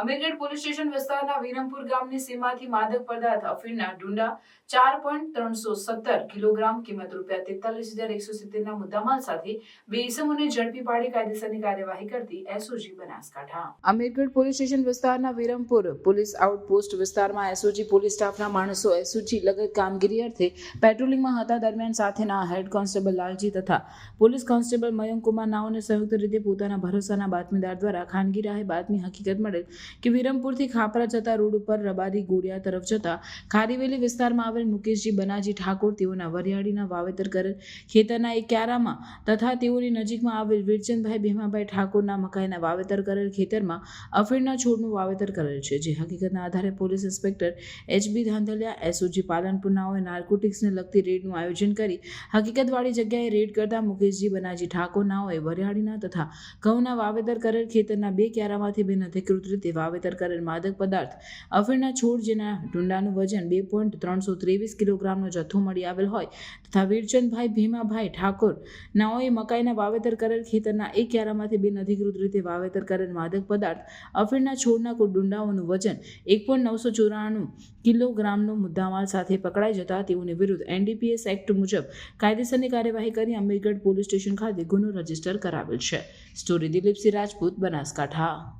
Amirgadh police station વિસ્તારના વિરમપુર ગામની સીમાથી માદક પદાર્થ અફીણના ડુંડા ચાર પોઈન્ટ ત્રણસો સત્તર કિલોગ્રામ કિંમત રૂપિયા તેતાલીસ હજાર એકસો સિત્તેરના મુદ્દામાલ સાથે બે ઇસમોને ઝડપી પાડી કાયદેસરની કાર્યવાહી કરતી SOG Banaskantha. Amirgadh police station વિસ્તારના વિરમપુર પોલીસ આઉટપોસ્ટ વિસ્તારમાં એસઓજી પોલીસ સ્ટાફના માણસો એસઓજી લગત કામગીરી અર્થે પેટ્રોલિંગમાં હતા. દરમિયાન સાથેના હેડ કોન્સ્ટેબલ લાલજી તથા પોલીસ કોન્સ્ટેબલ મયંક કુમાર નાઓને સંયુક્ત રીતે પોતાના ભરોસાના બાતમીદાર દ્વારા ખાનગી રાહે બાતમી હકીકત મળેલ કે વિરમપુરથી ખાપરા જતા રોડ ઉપર રબારી ગોળિયા તરફ જતા ખારીવેલી વિસ્તારમાં આવેલ મુકેશજી બનાજી ઠાકોર તેઓના વરિયાળીના વાવેતર કરેલ ખેતરના એક ક્યારામાં તથા તેઓની નજીકમાં આવેલ વીરચંદભાઈ ભીમાભાઈ ઠાકોરના મકાઈના વાવેતર કરેલ ખેતરમાં અફીણના છોડનું વાવેતર કરેલ છે. જે હકીકતના આધારે police inspector HB Dhandhaliya, SOG પાલનપુરનાઓએ નાર્કોટિક્સને લગતી રેડનું આયોજન કરી હકીકતવાળી જગ્યાએ રેડ કરતા મુકેશજી બનાજી ઠાકોરનાઓએ વરિયાળીના તથા ઘઉંના વાવેતર કરેલ ખેતરના બે ક્યારામાંથી બિનઅધિકૃત રીતે વાવેતર કરેલ માદક પદાર્થ અફીણના છોડ જેના ઢુંડાનું વજન બે પોઈન્ટ ત્રણસો ત્રેવીસ કિલોગ્રામનો જથ્થો મળી આવેલ હોય તથા વીરચંદભાઈ ભીમાભાઈ ઠાકોર નાઓએ મકાઈના વાવેતર કરેલ ખેતરના એક ક્યારામાંથી બિનઅધિકૃત રીતે વાવેતર કરેલ માદક પદાર્થ અફીણના છોડના કુલ ડુંડાઓનું વજન એક પોઈન્ટ નવસો ચોરાણું કિલોગ્રામનો મુદ્દામાલ સાથે પકડાઈ જતા તેઓની વિરુદ્ધ એનડીપીએસ એક્ટ મુજબ કાયદેસરની કાર્યવાહી કરી અમીરગઢ પોલીસ સ્ટેશન ખાતે ગુનો રજિસ્ટર કરાવેલ છે. સ્ટોરી દિલીપસિંહ રાજપૂત, બનાસકાંઠા.